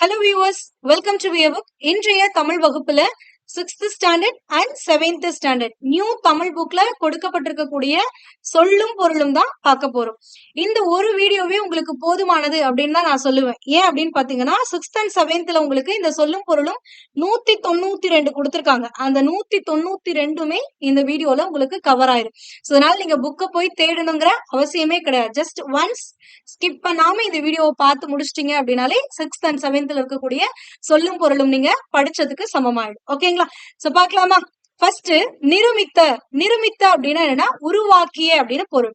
Hello viewers welcome to வியர் இன்றைய தமிழ் வகுப்புல sixth standard and seventh standard new Tamil புக்ல கொடுக்கப்பட்டிருக்கக்கூடிய சொல்லும் பொருளும் தான் பார்க்க போறோம். இந்த ஒரு வீடியோவே உங்களுக்கு போதுமானது அப்படின்னு தான் நான் சொல்லுவேன். ஏன் அப்படின்னு பாத்தீங்கன்னா சிக்ஸ்த் அண்ட் செவன்த்ல உங்களுக்கு இந்த சொல்லும் பொருளும் நூத்தி தொண்ணூத்தி ரெண்டு கொடுத்துருக்காங்க. அந்த நூத்தி தொண்ணூத்தி ரெண்டுமே இந்த வீடியோல உங்களுக்கு கவர் ஆயிரும். ஸோ அதனால நீங்க புக்கை போய் தேடணுங்கிற அவசியமே கிடையாது. ஜஸ்ட் ஒன்ஸ் ஸ்கிப் பண்ணாம இந்த வீடியோவை பார்த்து முடிச்சிட்டீங்க அப்படின்னாலே சிக்ஸ்த் அண்ட் செவன்த்ல இருக்கக்கூடிய சொல்லும் பொருளும் நீங்க படிச்சதுக்கு சமமாயிடும். ஓகேங்களா சோ பாக்கலாமா? ஃபர்ஸ்ட் நிருமித்த நிருமித்த அப்படின்னா என்னன்னா உருவாக்கிய அப்படின்னு பொருள்.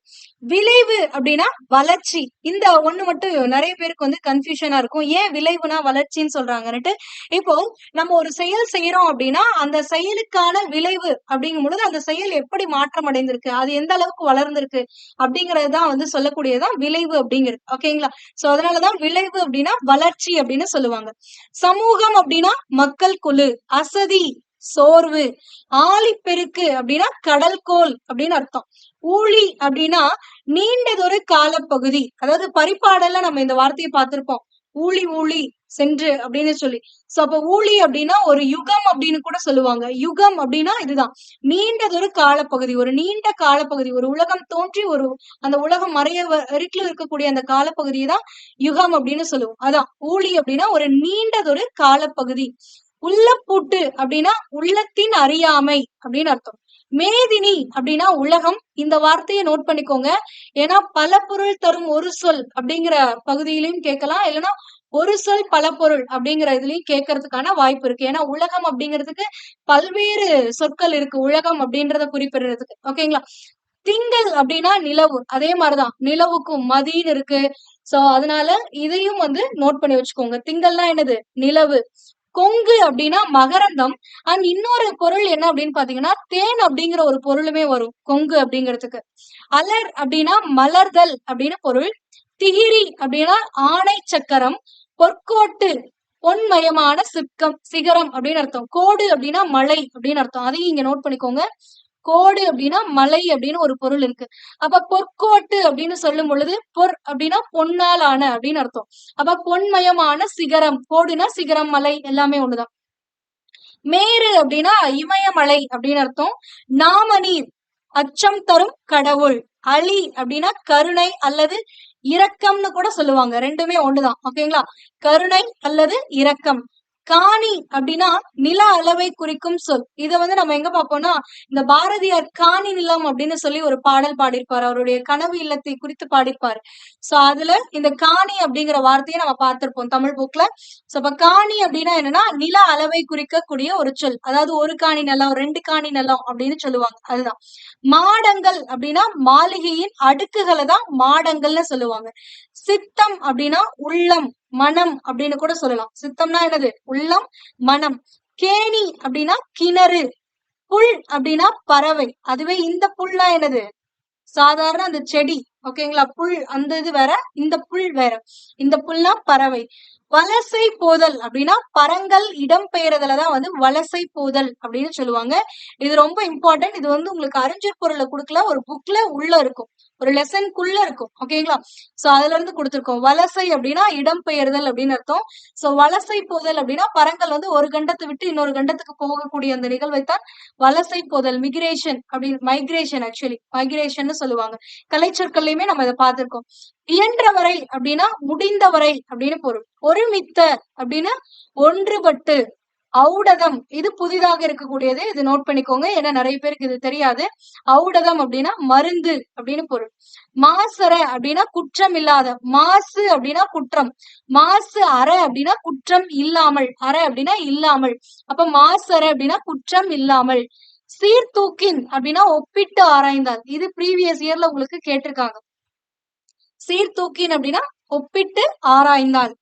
விளைவு அப்படின்னா வளர்ச்சி. இந்த ஒண்ணு மட்டும் நிறைய பேருக்கு வந்து கன்ஃபியூஷனா இருக்கும். ஏன் விளைவுனா வளர்ச்சின்னு சொல்றாங்கன்னுட்டு. இப்போ நம்ம ஒரு செயல் செய்யறோம் அப்படின்னா அந்த செயலுக்கான விளைவு அப்படிங்கும் பொழுது அந்த செயல் எப்படி மாற்றம் அடைந்திருக்கு? அது எந்த அளவுக்கு வளர்ந்திருக்கு? அப்படிங்கறது தான் வந்து சொல்லக்கூடியதுதான் விளைவு அப்படிங்கிறது. ஓகேங்களா சோ அதனாலதான் விளைவு அப்படின்னா வளர்ச்சி அப்படின்னு சொல்லுவாங்க. சமூகம் அப்படின்னா மக்கள் குழு அசதி சோர்வு. ஆழிப்பெருக்கு அப்படின்னா கடல்கோல் அப்படின்னு அர்த்தம். ஊழி அப்படின்னா நீண்டதொரு காலப்பகுதி. அதாவது பரிபாடல்ல நம்ம இந்த வார்த்தையை பார்த்திருப்போம். ஊழி ஊழி சென்று அப்படின்னு சொல்லி. சோ அப்ப ஊழி அப்படின்னா ஒரு யுகம் அப்படின்னு கூட சொல்லுவாங்க. யுகம் அப்படின்னா இதுதான். நீண்டதொரு காலப்பகுதி. ஒரு நீண்ட காலப்பகுதி. ஒரு உலகம் தோன்றி ஒரு அந்த உலகம் மறைய வரைக்கும் இருக்கக்கூடிய அந்த காலப்பகுதியை தான் யுகம் அப்படின்னு சொல்லுவோம். அதான். ஊழி அப்படின்னா ஒரு நீண்டதொரு காலப்பகுதி. உள்ளப்பூட்டு அப்படின்னா உள்ளத்தின் அறியாமை அப்படின்னு அர்த்தம். மேதினி அப்படின்னா உலகம். இந்த வார்த்தையை நோட் பண்ணிக்கோங்க. ஏன்னா பல பொருள் தரும் ஒரு சொல் அப்படிங்கிற பகுதியிலையும் கேட்கலாம். இல்லைன்னா ஒரு சொல் பல பொருள் அப்படிங்கிற இதுலயும் கேட்கறதுக்கான வாய்ப்பு இருக்கு. ஏன்னா உலகம் அப்படிங்கிறதுக்கு பல்வேறு சொற்கள் இருக்கு. உலகம் அப்படின்றத குறிப்பிடுறதுக்கு. ஓகேங்களா? திங்கள் அப்படின்னா நிலவு. அதே மாதிரிதான். நிலவுக்கும் மதின்னு இருக்கு. சோ அதனால இதையும் வந்து நோட் பண்ணி வச்சுக்கோங்க. திங்கள்னா என்னது? நிலவு. கொங்கு அப்படின்னா மகரந்தம். அண்ட் இன்னொரு பொருள் என்ன அப்படின்னு பாத்தீங்கன்னா தேன் அப்படிங்கிற ஒரு பொருளுமே வரும். கொங்கு அப்படிங்கிறதுக்கு. அலர் அப்படின்னா மலர்தல் அப்படின்னு பொருள். திகிரி அப்படின்னா ஆணை சக்கரம். பொற்கோட்டு பொன்மயமான சிக்கம் சிகரம் அப்படின்னு அர்த்தம். கோடு அப்படின்னா மலை அப்படின்னு அர்த்தம். அதையும் இங்க நோட் பண்ணிக்கோங்க. கோடு அப்படின்னா மலை அப்படின்னு ஒரு பொருள் இருக்கு. அப்ப பொற்கோட்டு அப்படின்னு சொல்லும் பொழுது பொற் அப்படின்னா பொன்னால் ஆன அப்படின்னு அர்த்தம். அப்ப பொன்மயமான சிகரம் கோடுனா சிகரம் மலை எல்லாமே ஒண்ணுதான். மேரு அப்படின்னா இமயமலை அப்படின்னு அர்த்தம். நாமநீர் அச்சம் தரும் கடவுள் அலி அப்படின்னா கருணை அல்லது இரக்கம்னு கூட சொல்லுவாங்க. ரெண்டுமே ஒண்ணுதான். ஓகேங்களா? கருணை அல்லது இரக்கம். காணி அப்படின்னா நில அளவை குறிக்கும் சொல். இதை வந்து நம்ம எங்க பார்ப்போம்னா இந்த பாரதியார் காணி நிலம் அப்படின்னு சொல்லி ஒரு பாடல் பாடியிருப்பார். அவருடைய கனவு இல்லத்தை குறித்து பாடியிருப்பார். சோ அதுல இந்த காணி அப்படிங்கிற வார்த்தையை நம்ம பார்த்திருப்போம் தமிழ் புக்ல சோ அப்ப காணி அப்படின்னா என்னன்னா நில அளவை குறிக்கக்கூடிய ஒரு சொல். அதாவது ஒரு காணி நிலம் ரெண்டு காணி நிலம் அப்படின்னு சொல்லுவாங்க. அதுதான். மாடங்கள் அப்படின்னா மாளிகையின் அடுக்குகளை தான் மாடங்கள்னு சொல்லுவாங்க. சித்தம் அப்படின்னா உள்ளம் மனம் அப்படின்னு கூட சொல்லலாம். சித்தம்னா என்னது? உள்ளம் மனம். கேணி அப்படின்னா கிணறு. புல் அப்படின்னா பறவை. அதுவே இந்த புல்னா என்னது? சாதாரண அந்த செடி. ஓகேங்களா புல் அந்த இது வேற இந்த புல் வேற. இந்த புல்னா பறவை. வலசை போதல் அப்படின்னா பரங்கள் இடம் பெயர்தலதான் வந்து வலசை போதல் அப்படின்னு சொல்லுவாங்க. இது ரொம்ப இம்பார்ட்டன்ட் இது வந்து உங்களுக்கு அறிஞர் பொருளை கொடுக்கல ஒரு புக்ல உள்ள இருக்கும். ஒரு லெசன்குள்ள இருக்கும். ஓகேங்களா சோ அதுல இருந்து கொடுத்துருக்கோம். வலசை அப்படின்னா இடம்பெயர்தல் அப்படின்னு அர்த்தம். சோ வலசை போதல் அப்படின்னா பரங்கள் வந்து ஒரு கண்டத்தை விட்டு இன்னொரு கண்டத்துக்கு போகக்கூடிய அந்த நிகழ்வை தான் வலசை போதல் மிகிரேஷன் அப்படின்னு மைக்ரேஷன் ஆக்சுவலி மைக்ரேஷன் சொல்லுவாங்க. கலைச்சொற்கள்லயுமே நம்ம இதை பார்த்திருக்கோம். இயன்றவரை அப்படின்னா முடிந்தவரை அப்படின்னு பொருள். ஒருமித்த அப்படின்னா ஒன்றுபட்டு ஔடதம். இது புதிதாக இருக்கக்கூடியது. இது நோட் பண்ணிக்கோங்க. ஏன்னா நிறைய பேருக்கு இது தெரியாது. ஔடதம் அப்படின்னா மருந்து அப்படின்னு பொருள். மாசர அப்படின்னா குற்றம் இல்லாத மாசு அப்படின்னா குற்றம். மாசு அற அப்படின்னா குற்றம் இல்லாமல் அற அப்படின்னா இல்லாமல். அப்ப மாசர அப்படின்னா குற்றம் இல்லாமல். சீர்தூக்கின் அப்படின்னா ஒப்பிட்டு ஆராய்ந்தால். இது ப்ரீவியஸ் இயர்ல உங்களுக்கு கேட்டிருக்காங்க. சீர்தூக்கின் அப்படின்னா ஒப்பிட்டு ஆராய்ந்தால்.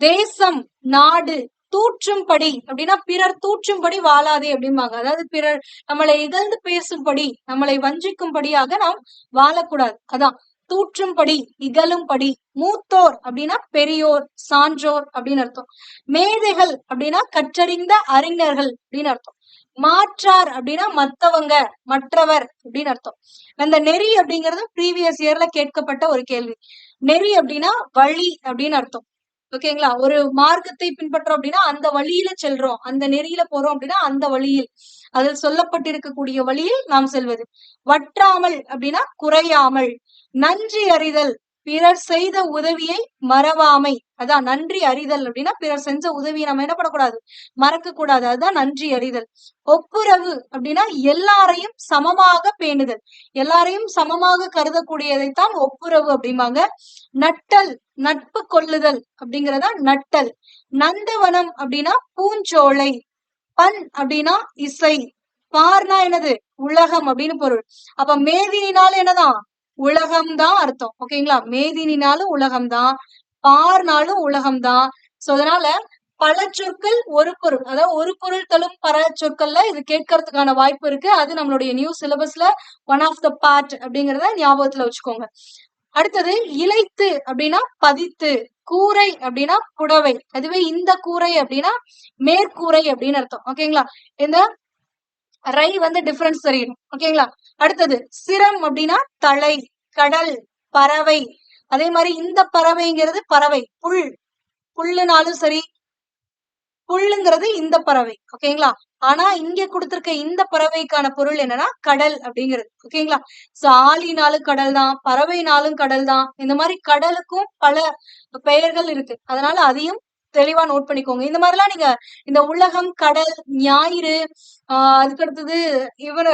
தேசம் நாடு தூற்றும்படி அப்படின்னா பிறர் தூற்றும்படி வாழாதே அப்படிம்பாங்க. அதாவது பிறர் நம்மளை இகழ்ந்து பேசும்படி நம்மளை வஞ்சிக்கும்படியாக நாம் வாழக்கூடாது. அதான் தூற்றும்படி இகழும்படி மூத்தோர் அப்படின்னா பெரியோர் சான்றோர் அப்படின்னு அர்த்தம். மேதைகள் அப்படின்னா கற்றறிந்த அறிஞர்கள் அப்படின்னு அர்த்தம். மாற்றார் அப்படின்னா மத்தவங்க மற்றவர் அப்படின்னு அர்த்தம். அந்த நெறி அப்படிங்கிறது ப்ரீவியஸ் இயர்ல கேட்கப்பட்ட ஒரு கேள்வி. நெறி அப்படின்னா வழி அப்படின்னு அர்த்தம். ஓகேங்களா? ஒரு மார்க்கத்தை பின்பற்றோம் அப்படின்னா அந்த வழியில செல்றோம். அந்த நெறியில போறோம் அப்படின்னா அந்த வழியில். அதில் சொல்லப்பட்டிருக்கக்கூடிய வழியில் நாம் செல்வது. வற்றாமல் அப்படின்னா குறையாமல். நன்றி அறிதல். பிறர் செய்த உதவியை மறவாமை. அதான் நன்றி அறிதல் அப்படின்னா பிறர் செஞ்ச உதவியை நம்ம என்ன பண்ணக்கூடாது? மறக்க கூடாது அதுதான் நன்றி அறிதல். ஒப்புரவு அப்படின்னா எல்லாரையும் சமமாக பேணுதல். எல்லாரையும் சமமாக கருதக்கூடியதைத்தான் ஒப்புரவு அப்படிம்பாங்க. நட்டல் நட்பு கொள்ளுதல் அப்படிங்கறதா நட்டல். நந்தவனம் அப்படின்னா பூஞ்சோலை. பண் அப்படின்னா இசை. பார்னா என்னது? உலகம் அப்படின்னு பொருள். அப்ப மேதினினால என்னதான்? உலகம் தான் அர்த்தம். ஓகேங்களா? மேதினினாலும் உலகம்தான். பார்னாலும் உலகம்தான். சோ அதனால பல சொற்கள் ஒரு பொருள். அதாவது ஒரு பொருள் தரும் பல சொற்கள்ல இது கேட்கறதுக்கான வாய்ப்பு இருக்கு. அது நம்மளுடைய நியூ சிலபஸ்ல ஒன் ஆஃப் த பார்ட் அப்படிங்கறத ஞாபகத்துல வச்சுக்கோங்க. அடுத்தது இலைத்து அப்படின்னா பதித்து கூரை அப்படின்னா புடவை. அதுவே இந்த கூரை அப்படின்னா மேற்கூரை அப்படின்னு அர்த்தம். ஓகேங்களா இந்த ரை வந்து டிஃபரன்ஸ் தெரியணும் ஓகேங்களா அடுத்தது சிரம் அப்படின்னா தலை கடல் பறவை அதே மாதிரி இந்த பறவைங்கிறது பறவை. புல். புல்லுனாலும் சரி புல்லுங்கிறது இந்த பறவை. ஓகேங்களா ஆனா இங்க கொடுத்திருக்க இந்த பறவைக்கான பொருள் என்னன்னா கடல் அப்படிங்கிறது. ஓகேங்களா சோ ஆலினாலும் கடல் தான் பறவைனாலும் கடல் தான் இந்த மாதிரி கடலுக்கும் பல பெயர்கள் இருக்கு. அதனால அதையும் தெளிவா நோட் பண்ணிக்கோங்க. இந்த மாதிரிலாம் நீங்க இந்த உலகம் கடல் ஞாயிறு ஆஹ் அதுக்கு அடுத்தது இவர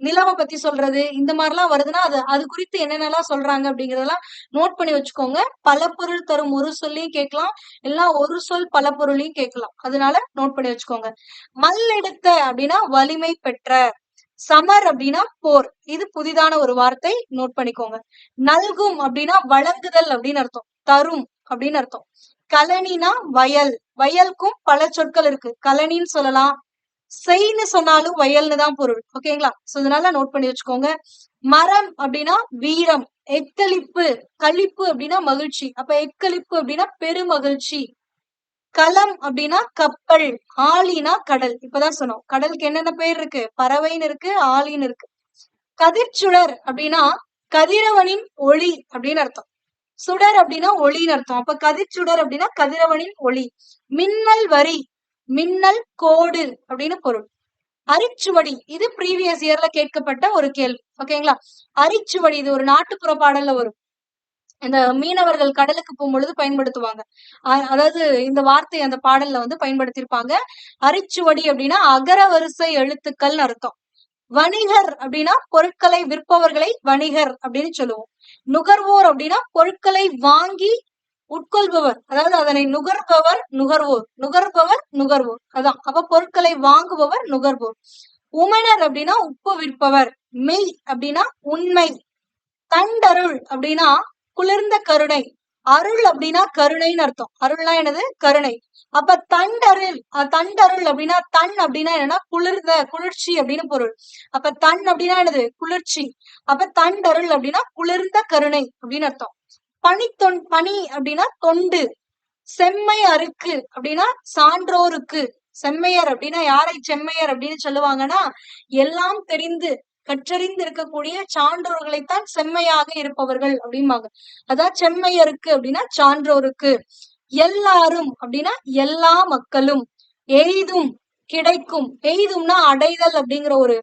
நிலவை பத்தி சொல்றது இந்த மாதிரிலாம் வருதுன்னா அது அது குறித்து என்னென்னலாம் சொல்றாங்க அப்படிங்கறதெல்லாம் நோட் பண்ணி வச்சுக்கோங்க. பல பொருள் தரும் ஒரு சொல்லையும் கேட்கலாம். எல்லாம் ஒரு சொல் பல பொருளையும் கேட்கலாம். அதனால நோட் பண்ணி வச்சுக்கோங்க. மல்லெடுத்த அப்படின்னா வலிமை பெற்ற சமர் அப்படின்னா போர். இது புதிதான ஒரு வார்த்தை நோட் பண்ணிக்கோங்க. நல்கும் அப்படின்னா வழங்குதல் அப்படின்னு அர்த்தம். தரும் அப்படின்னு அர்த்தம். கலனினா வயல். வயலுக்கும் பல சொற்கள் இருக்கு. கலனின்னு சொல்லலாம். செய்ன்னு சொன்னாலும் வயல்னு தான் பொருள். ஓகேங்களா சோ இதனால நோட் பண்ணி வச்சுக்கோங்க. மரம் அப்படின்னா வீரம் எக்களிப்பு கழிப்பு அப்படின்னா மகிழ்ச்சி. அப்ப எக்களிப்பு அப்படின்னா பெருமகிழ்ச்சி. களம் அப்படின்னா கப்பல் ஆலினா கடல். இப்பதான் சொன்னோம். கடலுக்கு என்னென்ன பேர் இருக்கு? பறவைன்னு இருக்கு ஆலின்னு இருக்கு. கதிர்ச்சுடர் அப்படின்னா கதிரவனின் ஒளி அப்படின்னு அர்த்தம். சுடர் அப்படின்னா ஒளின்னு அர்த்தம். அப்ப கதிர்ச்சுடர் அப்படின்னா கதிரவனின் ஒளி. மின்னல் வரி மின்னல் கோடு அப்படின்னு பொருள். அரிச்சுவடி இது ப்ரீவியஸ் இயர்ல கேட்கப்பட்ட ஒரு கேள்வி. ஓகேங்களா அரிச்சுவடி இது ஒரு நாட்டுப்புற பாடல்ல வரும். இந்த மீனவர்கள் கடலுக்கு போகும்பொழுது பயன்படுத்துவாங்க. அதாவது இந்த வார்த்தை அந்த பாடல்ல வந்து பயன்படுத்தியிருப்பாங்க. அரிச்சுவடி அப்படின்னா அகர வரிசை எழுத்துக்கள்னு அர்த்தம். வணிகர் அப்படின்னா பொருட்களை விற்பவர்களை வணிகர் அப்படின்னு சொல்லுவோம். நுகர்வோர் அப்படின்னா பொருட்களை வாங்கி உட்கொள்பவர். அதாவது அதனை நுகர்பவர் நுகர்வோர். நுகர்பவர் நுகர்வோர். அதான். அப்ப பொருட்களை வாங்குபவர் நுகர்வோர். உமனர் அப்படின்னா உப்பு விற்பவர். மெய் அப்படின்னா உண்மை. தண்டருள் அப்படின்னா குளிர்ந்த கருணை. அருள் அப்படின்னா கருணைன்னு அர்த்தம். அருள்னா என்னது? கருணை. அப்ப தண்டருள். தண்டருள் அப்படின்னா தன் அப்படின்னா என்னன்னா குளிர்ந்த குளிர்ச்சி அப்படின்னு பொருள். அப்ப தன் அப்படின்னா என்னது? குளிர்ச்சி. அப்ப தண்டருள் அப்படின்னா குளிர்ந்த கருணை அப்படின்னு அர்த்தம். பனித்தொன் பனி அப்படின்னா தொண்டு. செம்மை அருக்கு அப்படின்னா சான்றோருக்கு. செம்மையர் அப்படின்னா யாரை செம்மையர் அப்படின்னு சொல்லுவாங்கன்னா எல்லாம் தெரிந்து கற்றறிந்து இருக்கக்கூடிய சான்றோர்களைத்தான் செம்மையாக இருப்பவர்கள் அப்படிம்பாங்க. அதான் செம்மையருக்கு அப்படின்னா சான்றோருக்கு. எல்லாரும் அப்படின்னா எல்லா மக்களும். எய்தும் கிடைக்கும். எய்தும்னா அடைதல் அப்படிங்கிற ஒரு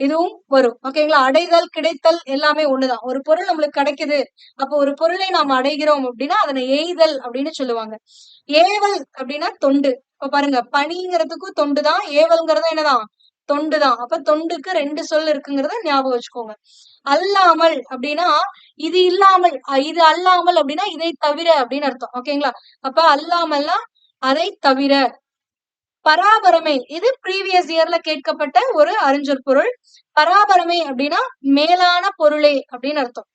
இதுவும் வரும். ஓகேங்களா அடைதல் கிடைத்தல் எல்லாமே ஒண்ணுதான். ஒரு பொருள் நம்மளுக்கு கிடைக்குது. அப்ப ஒரு பொருளை நாம் அடைகிறோம் அப்படின்னா அதனை எய்தல் அப்படின்னு சொல்லுவாங்க. ஏவல் அப்படின்னா தொண்டு. இப்ப பாருங்க பணிங்கிறதுக்கும் தொண்டுதான் ஏவல்ங்கிறது என்னதான்? தொண்டுதான். அப்ப தொண்டுக்கு ரெண்டு சொல் இருக்குங்கிறத ஞாபகம் வச்சுக்கோங்க. அல்லாமல் அப்படின்னா இது இல்லாமல் இது அல்லாமல் அப்படின்னா இதை தவிர அப்படின்னு அர்த்தம். ஓகேங்களா அப்ப அல்லாமல்னா அதை தவிர. பராபரமை. இது ப்ரீவியஸ் இயர்ல கேட்கப்பட்ட ஒரு அறிஞர் பொருள். பராபரமை அப்படின்னா மேலான பொருளே அப்படின்னு அர்த்தம்.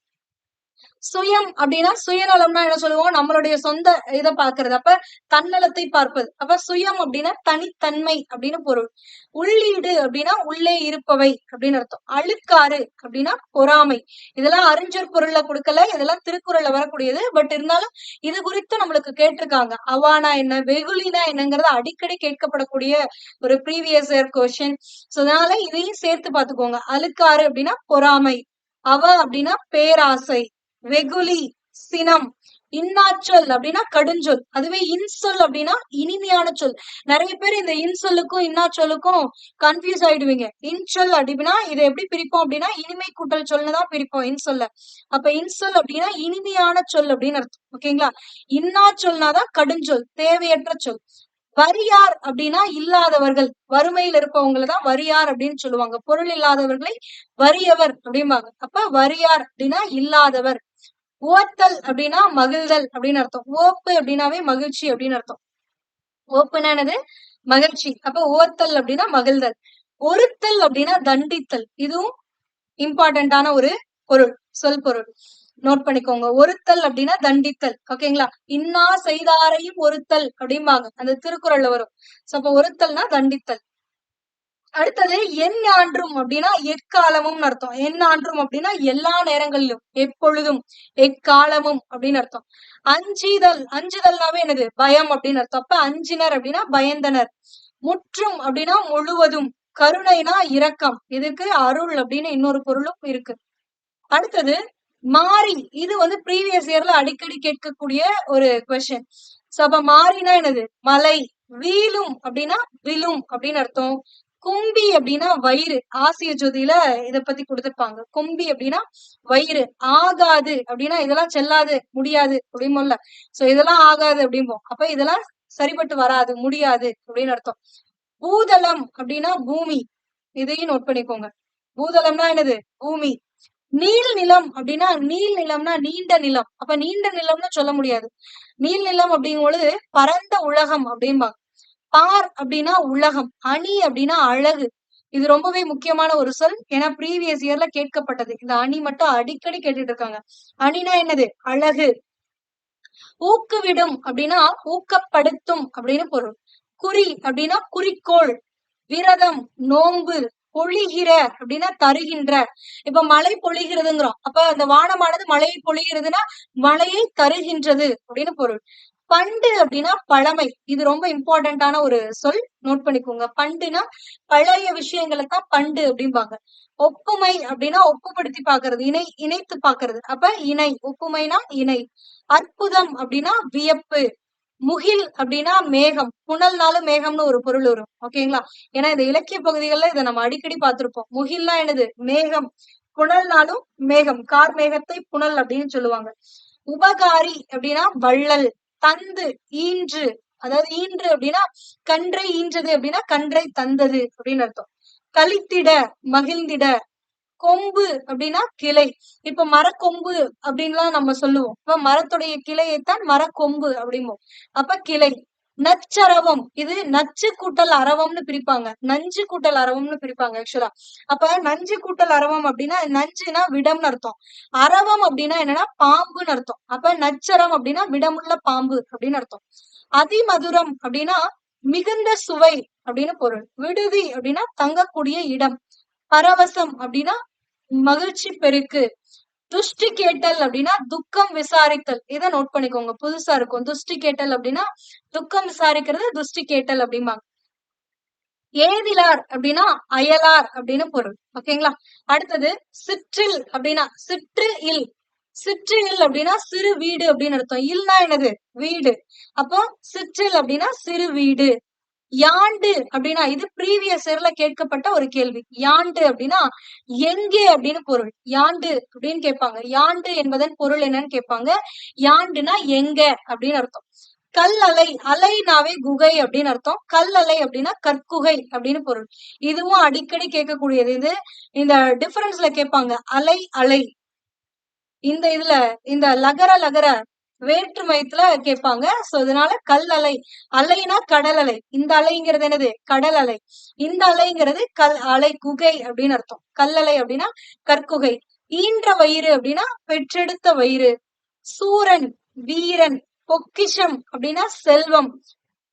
சுயம் அப்படின்னா சுயநலம்னா என்ன சொல்லுவோம்? நம்மளுடைய சொந்த இதை பாக்குறது அப்ப தன்னலத்தை பார்ப்பது. அப்ப சுயம் அப்படின்னா தனித்தன்மை அப்படின்னு பொருள். உள்ளீடு அப்படின்னா உள்ளே இருப்பவை அப்படின்னு அர்த்தம். அழுக்காறு அப்படின்னா பொறாமை. இதெல்லாம் அறிஞர் பொருள்ல கொடுக்கல. இதெல்லாம் திருக்குறள்ல வரக்கூடியது. பட் இருந்தாலும் இது குறித்து நம்மளுக்கு கேட்டிருக்காங்க. அவானா என்ன வெகுலினா என்னங்கிறது அடிக்கடி கேட்கப்படக்கூடிய ஒரு ப்ரீவியஸ் இயர் கொஸ்டின் சோ அதனால இதையும் சேர்த்து பாத்துக்கோங்க அழுக்காறு அப்படின்னா பொறாமை. அவ அப்படின்னா பேராசை. வெகுலி சினம் இன்னாச்சொல் அப்படின்னா கடுஞ்சொல். அதுவே இன்சொல் அப்படின்னா இனிமையான சொல். நிறைய பேர் இந்த இன்சொல்லுக்கும் இன்னாச்சொல்லுக்கும் கன்ஃபியூஸ் ஆயிடுவீங்க. இன்சொல் அப்படின்னா இதை எப்படி பிரிப்போம் அப்படின்னா இனிமை கூட்டல் சொல்னு தான் பிரிப்போம் இன்சொல்ல. அப்ப இன்சொல் அப்படின்னா இனிமையான சொல் அப்படின்னு அர்த்தம். ஓகேங்களா? இன்னா சொல்னாதான் கடுஞ்சொல் தேவையற்ற சொல். வரியார் அப்படின்னா இல்லாதவர்கள். வறுமையில் இருப்பவங்களை தான் வரியார் அப்படின்னு சொல்லுவாங்க. பொருள் இல்லாதவர்களை வறியவர் அப்படிம்பாங்க. அப்ப வரியார் அப்படின்னா இல்லாதவர். ஓத்தல் அப்படின்னா மகிழ்தல் அப்படின்னு அர்த்தம். ஓப்பு அப்படின்னாவே மகிழ்ச்சி அப்படின்னு அர்த்தம். ஓப்புனா என்னது? மகிழ்ச்சி. அப்ப ஓத்தல் அப்படின்னா மகிழ்தல். ஒருத்தல் அப்படின்னா தண்டித்தல். இதுவும் இம்பார்ட்டன்டான ஒரு பொருள் சொல் பொருள். நோட் பண்ணிக்கோங்க. ஒருத்தல் அப்படின்னா தண்டித்தல். ஓகேங்களா இன்னா செய்தாரையும் ஒருத்தல் அப்படிம்பாங்க. அந்த திருக்குறள்ல வரும். சோ அப்ப ஒருத்தல்னா தண்டித்தல். அடுத்தது என் ஆன்றும் அப்படின்னா எக்காலமும் அர்த்தம். என் ஆன்றும் அப்படின்னா எல்லா நேரங்களிலும் எப்பொழுதும் எக்காலமும் அப்படின்னு அர்த்தம். அஞ்சுதல் அஞ்சுதல்னாவே என்னது? பயம் அப்படின்னு அர்த்தம். அப்ப அஞ்சினர் அப்படின்னா பயந்தனர். முற்றும் அப்படின்னா முழுவதும். கருணைனா இரக்கம். இதுக்கு அருள் அப்படின்னு இன்னொரு பொருளும் இருக்கு. அடுத்தது மாறி. இது வந்து ப்ரீவியஸ் இயர்ல அடிக்கடி கேட்கக்கூடிய ஒரு கொஸ்டின் சோ அப்ப மாறினா என்னது? மலை. வீழும் அப்படின்னா விழும் அப்படின்னு அர்த்தம். கும்பி அப்படின்னா வயிறு. ஆசிய ஜோதியில இத பத்தி கொடுத்திருப்பாங்க. கும்பி அப்படின்னா வயிறு. ஆகாது அப்படின்னா இதெல்லாம் செல்லாது முடியாது அப்படிம்போம்ல சோ இதெல்லாம் ஆகாது அப்படிம்போம். அப்ப இதெல்லாம் சரிப்பட்டு வராது முடியாது அப்படின்னு அர்த்தம். பூதளம் அப்படின்னா பூமி. இதையும் நோட் பண்ணிக்கோங்க. பூதளம்னா என்னது? பூமி. நீள் நிலம் அப்படின்னா நீள் நிலம்னா நீண்ட நிலம். அப்ப நீண்ட நிலம்னு சொல்ல முடியாது. நீள் நிலம் அப்படிங்கும் பொழுது பரந்த உலகம் அப்படிம்பாங்க. பார் அப்படின்னா உலகம் அணி அப்படின்னா அழகு. இது ரொம்பவே முக்கியமான ஒரு சொல். ஏன்னா ப்ரீவியஸ் இயர்ல கேட்கப்பட்டது. இந்த அணி மட்டும் அடிக்கடி கேட்டுட்டு இருக்காங்க. அணினா என்னது? அழகு. ஊக்குவிடும் அப்படின்னா ஊக்கப்படுத்தும் அப்படின்னு பொருள். குறி அப்படின்னா குறிக்கோள். விரதம் நோன்பு பொழிகிற அப்படின்னா தருகின்ற. இப்ப மழை பொழிகிறதுங்கிறோம். அப்ப அந்த வானமானது மழையை பொழிகிறதுனா மழையை தருகின்றது அப்படின்னு பொருள். பண்டு அப்படின்னா பழமை. இது ரொம்ப இம்பார்ட்டன்டான ஒரு சொல். நோட் பண்ணிக்கோங்க. பண்டுனா பழைய விஷயங்களை தான் பண்டு அப்படிம்பாங்க. ஒப்புமை அப்படின்னா ஒப்புப்படுத்தி பாக்குறது இணை இணைத்து பாக்குறது அப்ப இணை ஒப்புமைனா இணை. அற்புதம் அப்படின்னா வியப்பு. முகில் அப்படின்னா மேகம். புனல்னாலும் மேகம்னு ஒரு பொருள் வரும். ஓகேங்களா ஏன்னா இந்த இலக்கிய பகுதிகளில் இதை நம்ம அடிக்கடி பார்த்திருப்போம். முகில்னா என்னது? மேகம். புனல்னாலும் மேகம். கார் மேகத்தை புனல் அப்படின்னு சொல்லுவாங்க. உபகாரி அப்படின்னா வள்ளல். தந்து ஈன்று. அதாவது ஈன்று அப்படின்னா கன்றை ஈன்றது அப்படின்னா கன்றை தந்தது அப்படின்னு அர்த்தம். கழித்திட மகிழ்ந்திட. கொம்பு அப்படின்னா கிளை. இப்ப மரக்கொம்பு அப்படின்லாம் நம்ம சொல்லுவோம். இப்ப மரத்துடைய கிளையைத்தான் மரக்கொம்பு அப்படிம்போம். அப்ப கிளை. நச்சரவம். இது நச்சு கூட்டல் அரவம்னு பிரிப்பாங்க. நஞ்சு கூட்டல் அரவம்னு பிரிப்பாங்க ஆக்சுவலா அப்ப நஞ்சு கூட்டல் அரவம் அப்படின்னா நஞ்சுனா விடம்னு அர்த்தம். அரவம் அப்படின்னா என்னன்னா பாம்புன்னு அர்த்தம். அப்ப நச்சரம் அப்படின்னா விடமுள்ள பாம்பு அப்படின்னு அர்த்தம். அதிமதுரம் அப்படின்னா மிகுந்த சுவை அப்படின்னு பொருள். விடுதி அப்படின்னா தங்கக்கூடிய இடம். பரவசம் அப்படின்னா மகிழ்ச்சி பெருக்கு. துஷ்டி கேட்டல் அப்படின்னா துக்கம் விசாரித்தல். இதை நோட் பண்ணிக்கோங்க. புதுசா இருக்கும். துஷ்டி கேட்டல் அப்படின்னா துக்கம் விசாரிக்கிறது துஷ்டி கேட்டல் அப்படிம்பாங்க. ஏதிலார் அப்படின்னா அயலார் அப்படின்னு பொருள். ஓகேங்களா அடுத்தது சிற்றில் அப்படின்னா சிற்று இல். சிற்று இல் அப்படின்னா சிறு வீடு அப்படின்னு அர்த்தம். இல்னா என்னது? வீடு. அப்போ சிற்றில் அப்படின்னா சிறு வீடு. யாண்டு அப்படின்னா இது ப்ரீவியஸ் இயர்ல கேட்கப்பட்ட ஒரு கேள்வி. யாண்டு அப்படின்னா எங்கே அப்படின்னு பொருள். யாண்டு அப்படின்னு கேட்பாங்க. யாண்டு என்பதன் பொருள் என்னன்னு கேட்பாங்க. யாண்டுனா எங்க அப்படின்னு அர்த்தம். கல் அலை அலைனாவே குகை அப்படின்னு அர்த்தம். கல் அலை அப்படின்னா கற்குகை அப்படின்னு பொருள். இதுவும் அடிக்கடி கேட்கக்கூடியது. இது இந்த டிஃபரன்ஸ்ல கேட்பாங்க. அலை அலை. இந்த இதுல இந்த லகர லகர வேற்றுமையத்துல கேட்பாங்க. சோ இதனால கல் அலை. அலைனா கடல் அலை. இந்த அலைங்கிறது என்னது? கடல் அலை. இந்த அலைங்கிறது கல் அலை குகை அப்படின்னு அர்த்தம். கல் அலை அப்படின்னா கற்குகை. ஈன்ற வயிறு அப்படின்னா பெற்றெடுத்த வயிறு. சூரன் வீரன் பொக்கிஷம் அப்படின்னா செல்வம்.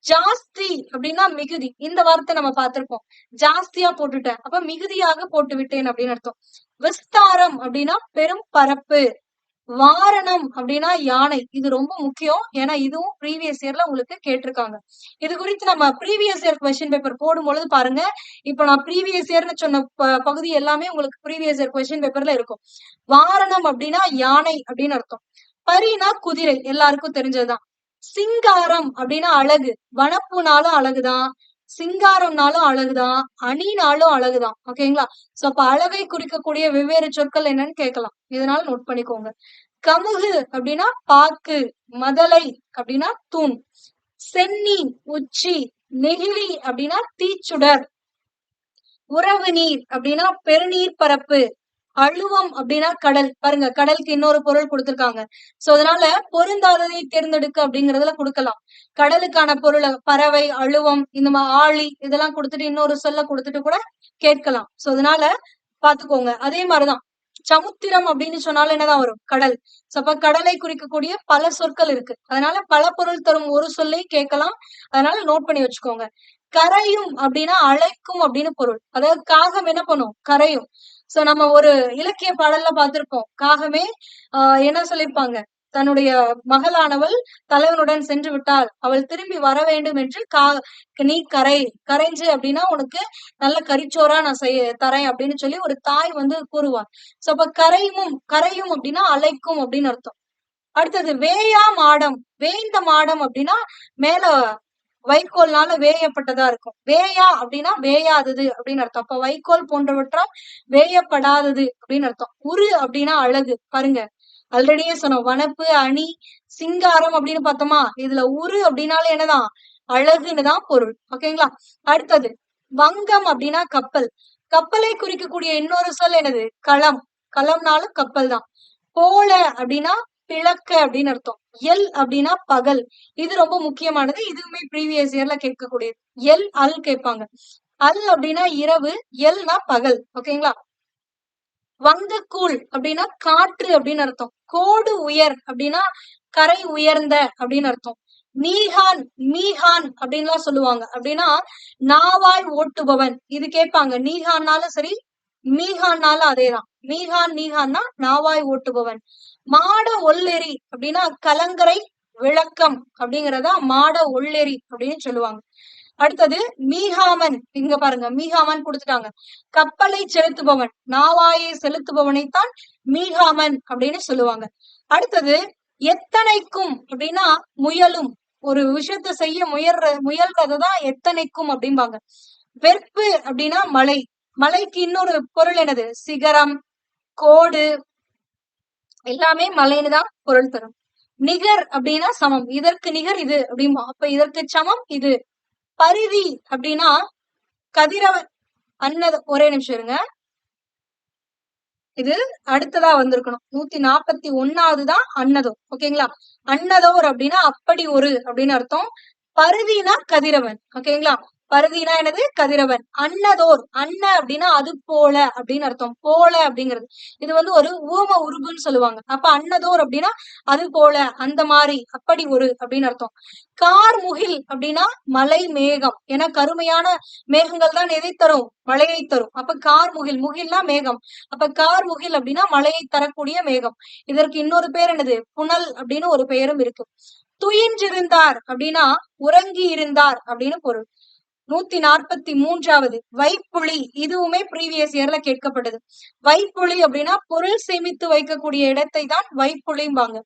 ஜாஸ்தி அப்படின்னா மிகுதி. இந்த வார்த்தை நம்ம பார்த்திருப்போம். ஜாஸ்தியா போட்டுட்டேன். அப்ப மிகுதியாக போட்டு விட்டேன் அப்படின்னு அர்த்தம். விஸ்தாரம் அப்படின்னா பெரும் பரப்பு. வாரணம் அப்படின்னா யானை. இது ரொம்ப முக்கியம். ஏன்னா இதுவும் ப்ரீவியஸ் இயர்ல உங்களுக்கு கேட்டிருக்காங்க. இது குறித்து நம்ம ப்ரீவியஸ் இயர் கொஸ்டின் பேப்பர் போடும் பொழுது பாருங்க. இப்ப நான் ப்ரீவியஸ் இயர்னு சொன்ன பகுதி எல்லாமே உங்களுக்கு ப்ரீவியஸ் இயர் கொஸ்டின் பேப்பர்ல இருக்கும். வாரணம் அப்படின்னா யானை அப்படின்னு அர்த்தம். பரினா குதிரை. எல்லாருக்கும் தெரிஞ்சதுதான். சிங்காரம் அப்படின்னா அழகு. வனப்புனாலும் அழகுதான். சிங்காரம்னாலும் அழகுதான் அணினாலும் அழகுதான். ஓகேங்களா சோ அப்ப அழகை குறிக்கக்கூடிய வெவ்வேறு சொற்கள் என்னன்னு கேட்கலாம். இதனால நோட் பண்ணிக்கோங்க. கமுகு அப்படின்னா பாக்கு மதலை அப்படின்னா தூண். சென்னி உச்சி நெகிழி அப்படின்னா தீச்சுடர். உறவு நீர் அப்படின்னா பெருநீர் பரப்பு. அழுவம் அப்படின்னா கடல். பாருங்க கடலுக்கு இன்னொரு பொருள் கொடுத்திருக்காங்க. சோ அதனால பொருந்தாததை தேர்ந்தெடுக்க அப்படிங்கறதுல கொடுக்கலாம். கடலுக்கான பொருளை பறவை அழுவம் இந்த மாதிரி ஆழி இதெல்லாம் கொடுத்துட்டு இன்னொரு சொல்ல கொடுத்துட்டு கூட கேட்கலாம். சோ அதனால பாத்துக்கோங்க அதே மாதிரிதான். சமுத்திரம் அப்படின்னு சொன்னாலும் என்னதான் வரும்? கடல். சோ அப்ப கடலை குறிக்கக்கூடிய பல சொற்கள் இருக்கு. அதனால பல பொருள் தரும் ஒரு சொல்லை கேட்கலாம். அதனால நோட் பண்ணி வச்சுக்கோங்க. கரையும் அப்படின்னா அழைக்கும் அப்படின்னு பொருள். அதாவது காகம் என்ன பண்ணும்? கரையும். சோ நம்ம ஒரு இலக்கிய பாடல்ல பார்த்திருப்போம். காகமே ஆஹ் என்ன சொல்லியிருப்பாங்க தன்னுடைய மகளானவள் தலைவனுடன் சென்று விட்டாள். அவள் திரும்பி வர வேண்டும் என்று கா நீ கரை கரைஞ்சு அப்படின்னா உனக்கு நல்ல கரிச்சோரா நான் செய்ய தரேன் அப்படின்னு சொல்லி ஒரு தாய் வந்து கூறுவார் சோ அப்ப கரையும் கரையும் அப்படின்னா அலைக்கும் அப்படின்னு அர்த்தம். அடுத்தது வேயா மாடம். வேய்ந்த மாடம் அப்படின்னா மேல வைக்கோல்னால வேயப்பட்டதா இருக்கும். வேயா அப்படின்னா வேயாதது அப்படின்னு அர்த்தம். அப்ப வைக்கோல் போன்றவற்றால் வேயப்படாதது அப்படின்னு அர்த்தம். உரு அப்படின்னா அழகு. பாருங்க. ஆல்ரெடியே சொன்னோம். வனப்பு அணி சிங்காரம் அப்படின்னு பார்த்தோமா? இதுல உரு அப்படின்னாலும் என்னதான்? அழகுன்னு தான் பொருள். ஓகேங்களா அடுத்தது வங்கம் அப்படின்னா கப்பல். கப்பலை குறிக்கக்கூடிய இன்னொரு சொல் என்னது? களம். களம்னாலும் கப்பல் தான் போல அப்படின்னா பிளக்க அப்படின்னு அர்த்தம். எல் அப்படின்னா பகல். இது ரொம்ப முக்கியமானது. இதுவுமே ப்ரீவியஸ் இயர்ல கேட்கக்கூடியது. எல் அல் கேட்பாங்க. அல் அப்படின்னா இரவு எல்னா பகல். ஓகேங்களா வங்கக்கூழ் அப்படின்னா காற்று அப்படின்னு அர்த்தம். கோடு உயர் அப்படின்னா கரை உயர்ந்த அப்படின்னு அர்த்தம். மீஹான் மீஹான் அப்படின்லாம் சொல்லுவாங்க. அப்படின்னா நாவாய் ஓட்டுபவன். இது கேட்பாங்க. நீஹான்னாலும் சரி மீஹான்னாலும் அதேதான். மீஹான் நீஹான்னா நாவாய் ஓட்டுபவன். மாட ஒல்லெறி அப்படின்னா கலங்கரை விளக்கம் அப்படிங்கறதா மாட ஒல்லெறி அப்படின்னு சொல்லுவாங்க. அடுத்தது மீகாமன் இங்க பாருங்க மீகாமன் கொடுத்துட்டாங்க. கப்பலை செலுத்துபவன் நாவாயை செலுத்துபவனைத்தான் மீகாமன் அப்படின்னு சொல்லுவாங்க. அடுத்தது எத்தனைக்கும் அப்படின்னா முயலும். ஒரு விஷயத்த செய்ய முயல்ற முயல்றதுதான் எத்தனைக்கும் அப்படிம்பாங்க. வெற்பு அப்படின்னா மலை. மலைக்கு இன்னொரு பொருள் என்னது? சிகரம் கோடு எல்லாமே மலைன்னு தான் பொருள் தரும். நிகர் அப்படின்னா சமம். இதற்கு நிகர் இது அப்படிமா அப்ப இதற்கு சமம் இது. பரிதி அப்படின்னா கதிரவன் அன்னது ஒரே நிமிஷம் இருங்க. இது அடுத்ததா வந்திருக்கணும். நூத்தி நாற்பத்தி ஒன்னாவது தான் அன்னதோ ஓகேங்களா? அன்னதோர் அப்படின்னா அப்படி ஒரு அப்படின்னு அர்த்தம். பருதினா கதிரவன். ஓகேங்களா? பருதினா என்னது? கதிரவன். அன்னதோர். அன்ன அப்படின்னா அது போல அப்படின்னு அர்த்தம். போல அப்படிங்கிறது. இது வந்து ஒரு ஊம உருபுன்னு சொல்லுவாங்க. அப்ப அன்னதோர் அப்படின்னா அது போல அந்த மாதிரி அப்படி ஒரு அப்படின்னு அர்த்தம். கார் முகில் அப்படின்னா மலை மேகம். ஏன்னா கருமையான மேகங்கள் தான் எதை தரும்? மழையை தரும். அப்ப கார் முகில். முகில்னா மேகம். அப்ப கார் முகில் அப்படின்னா மழையை தரக்கூடிய மேகம். இதற்கு இன்னொரு பேர் என்னது? புனல் அப்படின்னு ஒரு பெயரும் இருக்கு. துயின்றிருந்தார் அப்படின்னா உறங்கி இருந்தார் அப்படின்னு பொருள். நூத்தி நாற்பத்தி மூன்றாவது வைப்புளி இதுவுமே ப்ரீவியஸ் இயர்ல கேட்கப்பட்டது. வைப்புளி அப்படின்னா பொருள் சேமித்து வைக்கக்கூடிய இடத்தை தான் வைப்புளிம்பாங்க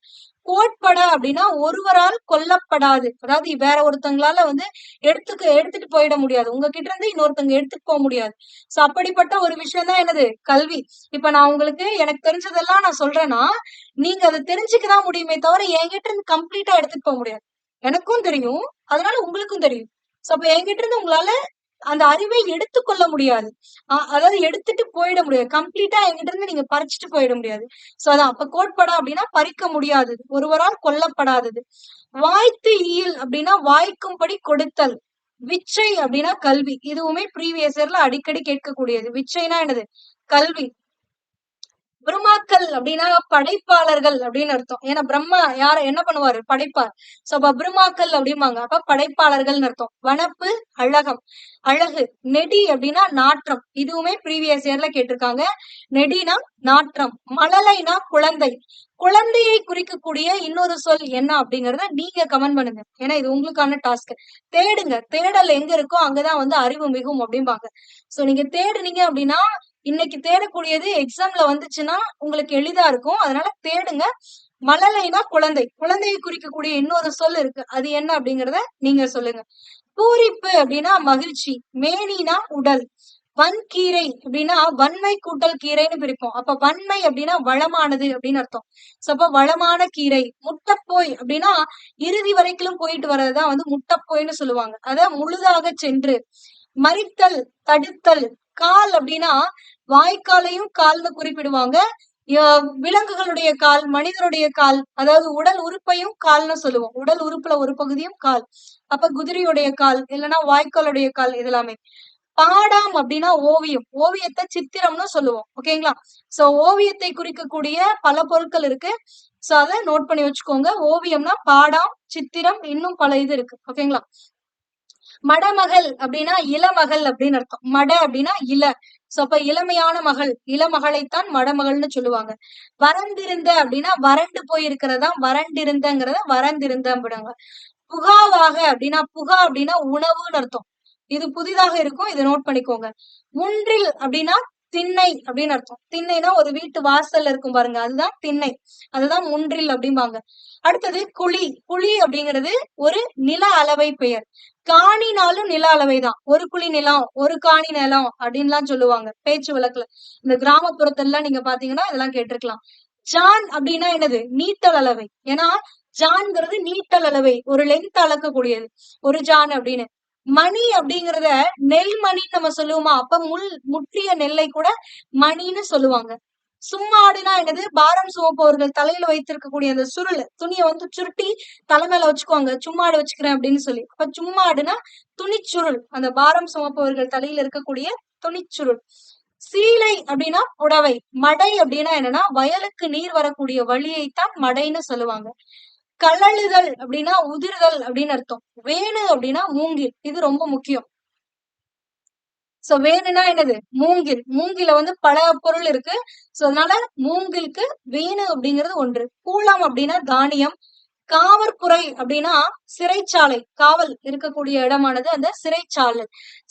கோட்பட அப்படின்னா ஒருவரால் கொல்லப்படாது. அதாவது வேற ஒருத்தங்களால வந்து எடுத்துக்க எடுத்துட்டு போயிட முடியாது. உங்ககிட்ட இருந்து இன்னொருத்தங்க எடுத்துட்டு போக முடியாது. சோ அப்படிப்பட்ட ஒரு விஷயம் தான் என்னது? கல்வி. இப்ப நான் உங்களுக்கு எனக்கு தெரிஞ்சதெல்லாம் நான் சொல்றேன்னா நீங்க அதை தெரிஞ்சுக்கதான் முடியுமே தவிர என்கிட்ட இருந்து கம்ப்ளீட்டா எடுத்துட்டு போக முடியாது. எனக்கும் தெரியும். அதனால உங்களுக்கும் தெரியும். சோ அப்ப என்கிட்ட இருந்து உங்களால அந்த அறிவை எடுத்துக்கொள்ள முடியாது. அதாவது எடுத்துட்டு போயிட முடியாது. கம்ப்ளீட்டா என்கிட்ட இருந்து நீங்க பறிச்சுட்டு போயிட முடியாது. சோ அதான். அப்ப கோட்படா அப்படின்னா பறிக்க முடியாதது. ஒருவரால் கொல்லப்படாதது. வாய்த்து ஈல் அப்படின்னா வாய்க்கும்படி கொடுத்தல். விச்சை அப்படின்னா கல்வி. இதுவுமே ப்ரீவியஸ் இயர்ல அடிக்கடி கேட்கக்கூடியது. விச்சைனா என்னது? கல்வி. பிரம்மாக்கள் அப்படின்னா படைப்பாளர்கள் அப்படின்னு அர்த்தம். ஏன்னா பிரம்மா யார என்ன பண்ணுவாரு? படைப்பார். சோ அப்ப பிரம்மாக்கள் அப்படிம்பாங்க. அப்ப படைப்பாளர்கள்னு அர்த்தம். வனப்பு அழகம். அழகு. நெடி அப்படின்னா நாற்றம். இதுவுமே ப்ரீவியஸ் இயர்ல கேட்டிருக்காங்க. நெடினா நாற்றம். மழலைனா குழந்தை. குழந்தையை குறிக்கக்கூடிய இன்னொரு சொல் என்ன அப்படிங்கறத நீங்க கமெண்ட் பண்ணுங்க. ஏன்னா இது உங்களுக்கான டாஸ்க் தேடுங்க. தேடல் எங்க இருக்கோ அங்கதான் வந்து அறிவு மிகும் அப்படிம்பாங்க. சோ நீங்க தேடுனீங்க அப்படின்னா இன்னைக்கு தேடக்கூடியது எக்ஸாம்ல வந்துச்சுன்னா உங்களுக்கு எளிதா இருக்கும். அதனால தேடுங்க. மழலைனா குழந்தை. குழந்தையை குறிக்கக்கூடிய இன்னொரு சொல் இருக்கு. அது என்ன அப்படிங்கறத நீங்க சொல்லுங்க. பூரிப்பு அப்படின்னா மகிழ்ச்சி. மேனினா உடல். வன்கீரை அப்படின்னா வன்மை கூட்டல் கீரைன்னு பிரிப்போம். அப்ப வன்மை அப்படின்னா வளமானது அப்படின்னு அர்த்தம். சோ அப்ப வளமான கீரை. முட்டைப்போய் அப்படின்னா இறுதி வரைக்கும் போயிட்டு வர்றதுதான் வந்து முட்டைப்போய்னு சொல்லுவாங்க. அத முழுதாக சென்று மறித்தல் தடுத்தல் கால் அப்படின்னா வாய்க்காலையும் கால்னு குறிப்பிடுவாங்க. விலங்குகளுடைய கால் மனிதனுடைய கால் அதாவது உடல் உறுப்பையும் கால்னு சொல்லுவோம். உடல் உறுப்புல ஒரு பகுதியும் கால். அப்ப குதிரையுடைய கால் இல்லைன்னா வாய்க்காலுடைய கால் இதெல்லாமே. பாடாம் அப்படின்னா ஓவியம். ஓவியத்தை சித்திரம்னு சொல்லுவோம். ஓகேங்களா சோ ஓவியத்தை குறிக்கக்கூடிய பல பொருட்கள் இருக்கு. சோ அதை நோட் பண்ணி வச்சுக்கோங்க. ஓவியம்னா பாடாம் சித்திரம் இன்னும் பல இது இருக்கு. ஓகேங்களா மடமகள் அப்படின்னா இளமகள் அப்படின்னு அர்த்தம். மட அப்படின்னா இள. சோ அப்ப இளமையான மகள் இளமகளைத்தான் மடமகள்னு சொல்லுவாங்க. வறந்திருந்த அப்படின்னா வறண்டு போயிருக்கிறதா? வறண்டிருந்தங்கிறத வறந்திருந்த அப்படிங்க புகாவாக அப்படின்னா புகா அப்படின்னா உணவுன்னு அர்த்தம். இது புதிதாக இருக்கும் இதை நோட் பண்ணிக்கோங்க. முன்றில் அப்படின்னா திண்ணை அப்படின்னு அர்த்தம். திண்ணைனா ஒரு வீட்டு வாசல்ல இருக்கும் பாருங்க. அதுதான் திண்ணை. அதுதான் முன்றில் அப்படிம்பாங்க. அடுத்தது குழி. குழி அப்படிங்கிறது ஒரு நில அளவை பெயர். காணினாலும் நில அளவை தான் ஒரு குழி நிலம் ஒரு காணி நிலம் அப்படின்லாம் சொல்லுவாங்க. பேச்சு வழக்குல. இந்த கிராமப்புறத்துல நீங்க பாத்தீங்கன்னா இதெல்லாம் கேட்டிருக்கலாம். ஜான் அப்படின்னா என்னது? நீட்டல் அளவை. ஏன்னா ஜான்ங்கிறது நீட்டல் அளவை. ஒரு லென்த் அளக்கக்கூடியது. ஒரு ஜான் அப்படின்னு. மணி அப்படிங்கறத நெல் மணின்னு நம்ம சொல்லுவோமா? அப்ப முள் முற்றிய நெல்லை கூட மணின்னு சொல்லுவாங்க. சும்மாடுனா என்னது? பாரம் சுமப்பவர்கள் தலையில வைத்திருக்கக்கூடிய அந்த சுருள் துணியை வந்து சுருட்டி தலை மேல வச்சுக்குவாங்க. சும்மாடு வச்சுக்கிறேன் அப்படின்னு சொல்லி. அப்ப சும்மாடுனா துணிச்சுருள் அந்த பாரம் சுமப்பவர்கள் தலையில இருக்கக்கூடிய துணிச்சுருள். சீலை அப்படின்னா புடவை. மடை அப்படின்னா என்னன்னா வயலுக்கு நீர் வரக்கூடிய வழியைத்தான் மடைன்னு சொல்லுவாங்க. கழலுதல் அப்படின்னா உதிர்தல் அப்படின்னு அர்த்தம். வேணு அப்படின்னா மூங்கில். இது ரொம்ப முக்கியம். சோ வேணுனா என்னது? மூங்கில். மூங்கில வந்து பல பொருள் இருக்கு. சோ அதனால மூங்கிலுக்கு வேணு அப்படிங்கிறது ஒன்று. கூலம் அப்படின்னா தானியம் காவற்குறை அப்படின்னா சிறைச்சாலை காவல் இருக்கக்கூடிய இடமானது அந்த சிறைச்சாலை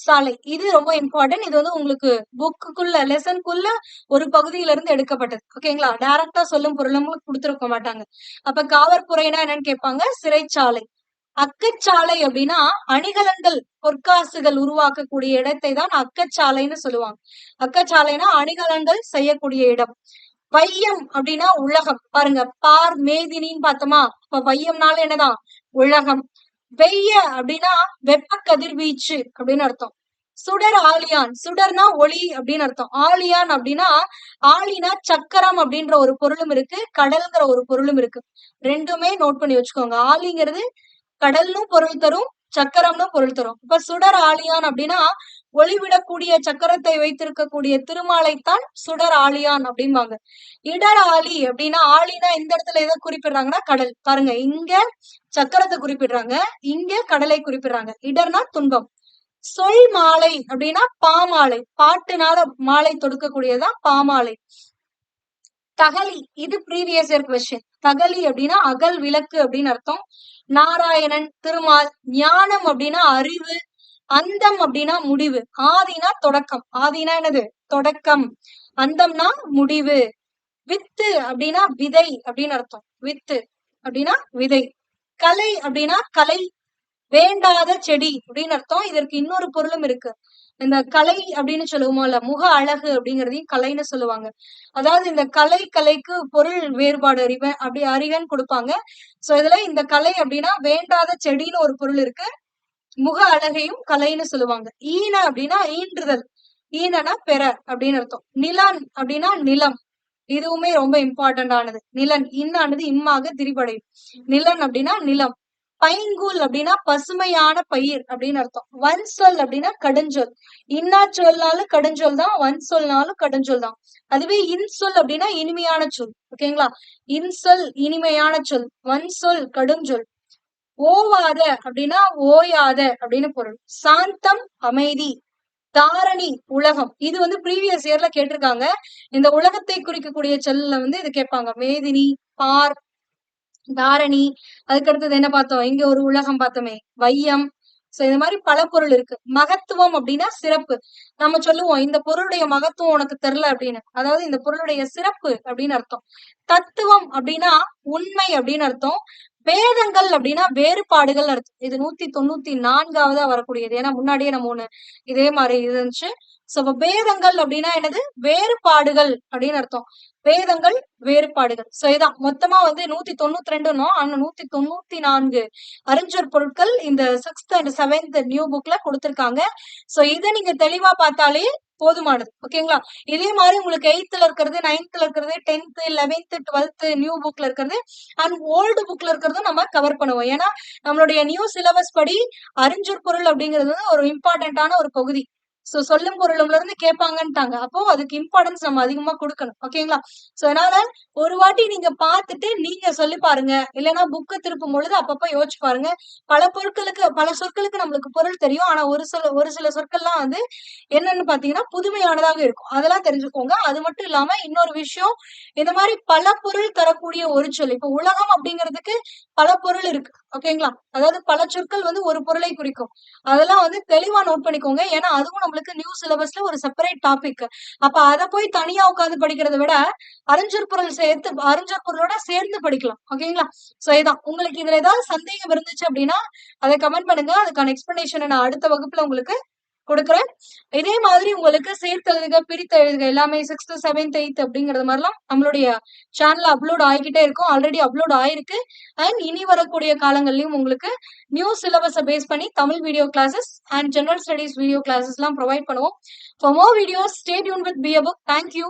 சாலை. இது ரொம்ப இம்பார்ட்டன்ட் இது வந்து உங்களுக்கு புக்குக்குள்ள லெசனுக்குள்ள ஒரு பகுதியில இருந்து எடுக்கப்பட்டது ஓகேங்களா டைரக்டா சொல்லும் பொருளும் கொடுத்துருக்க மாட்டாங்க. அப்ப காவற்குறைனா என்னன்னு கேட்பாங்க? சிறைச்சாலை. அக்கச்சாலை அப்படின்னா அணிகலன்கள் பொற்காசுகள் உருவாக்கக்கூடிய இடத்தை தான் அக்கச்சாலைன்னு சொல்லுவாங்க. அக்கச்சாலைனா அணிகலன்கள் செய்யக்கூடிய இடம். வையம் அப்படின்னா உலகம். பாருங்க பார் மேதினின்னு பார்த்தோமா? இப்ப வையம்னால என்னதான்? உலகம். வெய்ய அப்படின்னா வெப்ப கதிர்வீச்சு அப்படின்னு அர்த்தம். சுடர் ஆலியான். சுடர்னா ஒளி அப்படின்னு அர்த்தம். ஆலியான் அப்படின்னா ஆலினா சக்கரம் அப்படின்ற ஒரு பொருளும் இருக்கு கடல்ங்கிற ஒரு பொருளும் இருக்கு. ரெண்டுமே நோட் பண்ணி வச்சுக்கோங்க. ஆலிங்கிறது கடல்னும் பொருள் தரும் சக்கரம்னு பொருள் தரும். இப்ப சுடர் ஆலியான் அப்படின்னா ஒளிவிடக்கூடிய சக்கரத்தை வைத்திருக்கக்கூடிய திருமாலைத்தான் சுடர் ஆலியான் அப்படிம்பாங்க. இடர் ஆலி அப்படின்னா ஆலினா இந்த இடத்துல எதை குறிப்பிடுறாங்கன்னா கடல். பாருங்க இங்க சக்கரத்தை குறிப்பிடுறாங்க இங்க கடலை குறிப்பிடுறாங்க. இடர்னா துன்பம். சொல் மாலை அப்படின்னா பாமாலை. பாட்டுனால மாலை தொடுக்கக்கூடியதுதான் பாமாலை. தகலி இது ப்ரீவியஸ் இயர் கொஸ்டின் தகலி அப்படின்னா அகல் விளக்கு அப்படின்னு அர்த்தம். நாராயணன் திருமால் ஞானம் அப்படின்னா அறிவு அந்தம் அப்படின்னா முடிவு. ஆதினா தொடக்கம். ஆதினா என்னது? தொடக்கம். அந்தம்னா முடிவு. வித்து அப்படின்னா விதை அப்படின்னு அர்த்தம். வித்து அப்படின்னா விதை. கலை அப்படின்னா கலை. வேண்டாத செடி அப்படின்னு அர்த்தம். இதற்கு இன்னொரு பொருளும் இருக்கு. இந்த கலை அப்படின்னு சொல்லுவோம்ல முக அழகு அப்படிங்கறதையும் கலைன்னு சொல்லுவாங்க. அதாவது இந்த கலை கலைக்கு பொருள் வேறுபாடு அறிவன் அப்படி அறிவன் கொடுப்பாங்க. சோ இதுல இந்த கலை அப்படின்னா வேண்டாத செடின்னு ஒரு பொருள் இருக்கு. முக அழகையும் கலைன்னு சொல்லுவாங்க. ஈன அப்படின்னா ஈன்றுதல். ஈனனா பெற அப்படின்னு அர்த்தம். நிலன் அப்படின்னா நிலம். இதுவுமே ரொம்ப இம்பார்ட்டன்ட் ஆனது. நிலன் இன்னானது இம்மாக திரிபடையும். நிலன் அப்படின்னா நிலம். பைங்கூல் அப்படின்னா பசுமையான பயிர் அப்படின்னு அர்த்தம். வன் சொல் அப்படின்னா கடுஞ்சொல். இன்னா சொல்னாலும் கடுஞ்சொல் தான் வன் சொல்னாலும் கடுஞ்சொல் தான். அதுவே இன்சொல் அப்படின்னா இனிமையான சொல். ஓகேங்களா? இன்சொல் இனிமையான சொல். வன் சொல் கடுஞ்சொல். ஓவாத அப்படின்னா ஓயாத அப்படின்னு பொருள். சாந்தம் அமைதி தாரணி உலகம். இது வந்து ப்ரீவியஸ் இயர்ல கேட்டிருக்காங்க. இந்த உலகத்தை குறிக்கக்கூடிய சொல்ல வந்து இது கேட்பாங்க. மேதினி பார் தாரணி. அதுக்கு அடுத்தது என்ன பார்த்தோம்? இங்க ஒரு உலகம் பார்த்தோமே. வையம். சோ இந்த மாதிரி பல பொருள் இருக்கு. மகத்துவம் அப்படின்னா சிறப்பு. நம்ம சொல்லுவோம் இந்த பொருளுடைய மகத்துவம் உனக்கு தெரியல அப்படின்னு. அதாவது இந்த பொருளுடைய சிறப்பு அப்படின்னு அர்த்தம். தத்துவம் அப்படின்னா உண்மை அப்படின்னு அர்த்தம். வேதங்கள் அப்படின்னா வேறுபாடுகள் அர்த்தம். இது நூத்தி தொண்ணூத்தி நான்காவதா வரக்கூடியது. ஏன்னா முன்னாடியே நம்ம ஒண்ணு இதே மாதிரி இருந்துச்சு. சோ வேதங்கள் அப்படின்னா என்னது? வேறுபாடுகள் அப்படின்னு அர்த்தம். வேதங்கள் வேறுபாடுகள். சோ இதான். மொத்தமா வந்து நூத்தி தொண்ணூத்தி ரெண்டுனோ ஆனா நூத்தி தொண்ணூத்தி நான்கு அறிஞர் பொருட்கள் இந்த சிக்ஸ்த் அண்ட் செவன்த் நியூ புக்ல கொடுத்திருக்காங்க. சோ இதை நீங்க தெளிவா பார்த்தாலே போதுமானது. ஓகேங்களா இதே மாதிரி உங்களுக்கு எயித்துல இருக்கிறது நைன்த்ல இருக்கிறது டென்த் லெவன்த் டுவெல்த் நியூ புக்ல இருக்கிறது அண்ட் ஓல்டு புக்ல இருக்கிறதும் நம்ம கவர் பண்ணுவோம். ஏன்னா நம்மளுடைய நியூ சிலபஸ் படி அறிஞர் பொருள் அப்படிங்கிறது வந்து ஒரு இம்பார்ட்டன்டான ஒரு பகுதி. சோ சொல்லும் பொருளும்ல இருந்து கேட்பாங்கன்ட்டாங்க. அப்போ அதுக்கு இம்பார்ட்டன்ஸ் நம்ம அதிகமா கொடுக்கணும். ஓகேங்களா சோ அதனால ஒரு வாட்டி நீங்க பார்த்துட்டு நீங்க சொல்லி பாருங்க. இல்லைன்னா புக்கை திருப்பும் பொழுது அப்பப்ப யோசிச்சு பாருங்க. பல பொருட்களுக்கு பல சொற்களுக்கு நம்மளுக்கு பொருள் தெரியும். ஆனா ஒரு சில ஒரு சில சொற்கள்லாம் வந்து என்னன்னு பாத்தீங்கன்னா புதுமையானதாக இருக்கும். அதெல்லாம் தெரிஞ்சுக்கோங்க. அது மட்டும் இல்லாம இன்னொரு விஷயம் இந்த மாதிரி பல பொருள் தரக்கூடிய ஒரு சொல். இப்ப உலகம் அப்படிங்கிறதுக்கு பல பொருள் இருக்கு. ஓகேங்களா அதாவது பல சொற்கள் வந்து ஒரு பொருளை குறிக்கும். அதெல்லாம் வந்து தெளிவா நோட் பண்ணிக்கோங்க. ஏன்னா அதுவும் நம்மளுக்கு நியூ சிலபஸ்ல ஒரு செப்பரேட் டாபிக் அப்ப அதை போய் தனியா உட்காந்து படிக்கிறத விட அறிஞர் பொருள் சேர்த்து அறிஞர் பொருளோட சேர்ந்து படிக்கலாம். ஓகேங்களா சோ இதான். உங்களுக்கு இதுல ஏதாவது சந்தேகம் இருந்துச்சு அப்படின்னா அதை கமெண்ட் பண்ணுங்க. அதுக்கான எக்ஸ்பிளனேஷனை நான் அடுத்த வகுப்புல உங்களுக்கு கொடுக்குறேன். இதே மாதிரி உங்களுக்கு சேர்த்து எழுதுக பிரித்து எழுதுக எல்லாமே சிக்ஸ்த் செவன்த் எயித் அப்படிங்கிறது மாதிரிலாம் நம்மளுடைய சேனல்ல அப்லோட் ஆகிக்கிட்டே இருக்கும். ஆல்ரெடி அப்லோட் ஆயிருக்கு. அண்ட் இனி வரக்கூடிய காலங்கள்லயும் உங்களுக்கு நியூ சிலபஸை பேஸ் பண்ணி Tamil video classes and general studies video classes எல்லாம் ப்ரொவைட் பண்ணுவோம். For more videos stay tuned with B A book thank you